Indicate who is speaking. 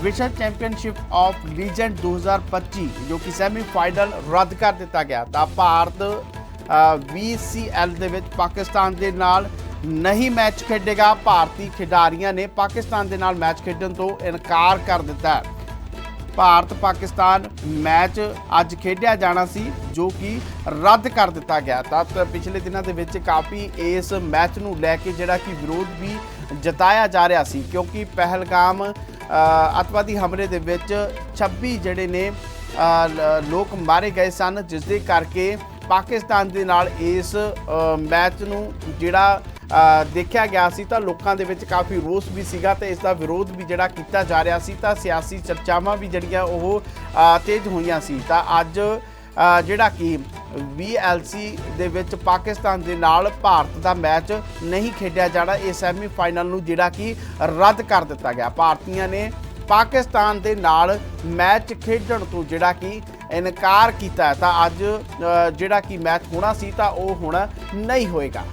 Speaker 1: ਵਿਸ਼ਵ championship of legend 2025 ਜੋ ਕਿ ਸੈਮੀਫਾਈਨਲ ਰੱਦ ਕਰ ਦਿੱਤਾ ਗਿਆ ਤਾਂ ਭਾਰਤ VCL ਦੇ ਵਿੱਚ ਪਾਕਿਸਤਾਨ ਦੇ ਨਾਲ ਨਹੀਂ ਮੈਚ ਖੇਡੇਗਾ। ਭਾਰਤੀ ਖਿਡਾਰੀਆਂ ਨੇ ਪਾਕਿਸਤਾਨ ਦੇ ਨਾਲ ਮੈਚ ਖੇਡਣ ਤੋਂ ਇਨਕਾਰ ਕਰ ਦਿੱਤਾ। ਹੈ ਭਾਰਤ ਪਾਕਿਸਤਾਨ ਮੈਚ ਅੱਜ ਖੇਡਿਆ ਜਾਣਾ ਸੀ, ਜੋ ਕਿ ਰੱਦ ਕਰ ਦਿੱਤਾ ਗਿਆ। ਤਾਂ ਪਿਛਲੇ ਦਿਨਾਂ ਦੇ ਵਿੱਚ ਕਾਫੀ ਇਸ ਮੈਚ ਨੂੰ ਲੈ ਕੇ ਜਿਹੜਾ ਕਿ ਵਿਰੋਧ ਵੀ ਜਤਾਇਆ ਜਾ ਰਿਹਾ ਸੀ, ਕਿਉਂਕਿ ਪਹਿਲਗਾਮ ਅੱਤਵਾਦੀ ਹਮਲੇ ਦੇ ਵਿੱਚ 26 ਜਿਹੜੇ ਨੇ ਲੋਕ ਮਾਰੇ ਗਏ ਸਨ ਜਿਸ ਦੇ ਕਰਕੇ ਪਾਕਿਸਤਾਨ ਦੇ ਨਾਲ ਇਸ ਮੈਚ ਨੂੰ ਜਿਹੜਾ ਦੇਖਿਆ ਗਿਆ ਸੀ ਤਾਂ ਲੋਕਾਂ ਦੇ ਵਿੱਚ ਕਾਫੀ ਰੋਸ ਵੀ ਸੀਗਾ ਤੇ ਇਸ ਦਾ ਵਿਰੋਧ ਵੀ ਜਿਹੜਾ ਕੀਤਾ ਜਾ ਰਿਹਾ ਸੀ ਤਾਂ ਸਿਆਸੀ ਚਰਚਾਵਾਂ ਵੀ ਜਿਹੜੀਆਂ ਉਹ ਤੇਜ਼ ਹੋਈਆਂ ਸੀ ਤਾਂ ਅੱਜ ਜਿਹੜਾ ਕਿ VLC ਦੇ ਵਿੱਚ ਪਾਕਿਸਤਾਨ ਦੇ ਨਾਲ ਭਾਰਤ ਦਾ ਮੈਚ ਨਹੀਂ ਖੇਡਿਆ ਜਾਣਾ, ਇਹ ਸੈਮੀ ਫਾਈਨਲ ਨੂੰ ਜਿਹੜਾ ਕਿ ਰੱਦ ਕਰ ਦਿੱਤਾ ਗਿਆ। ਭਾਰਤੀਆਂ ਨੇ ਪਾਕਿਸਤਾਨ ਦੇ ਨਾਲ ਮੈਚ ਖੇਡਣ ਤੋਂ ਜਿਹੜਾ ਕਿ ਇਨਕਾਰ ਕੀਤਾ ਤਾਂ ਅੱਜ ਜਿਹੜਾ ਕਿ ਮੈਚ ਹੋਣਾ ਸੀ, ਤਾਂ ਉਹ ਹੁਣ ਨਹੀਂ ਹੋਏਗਾ।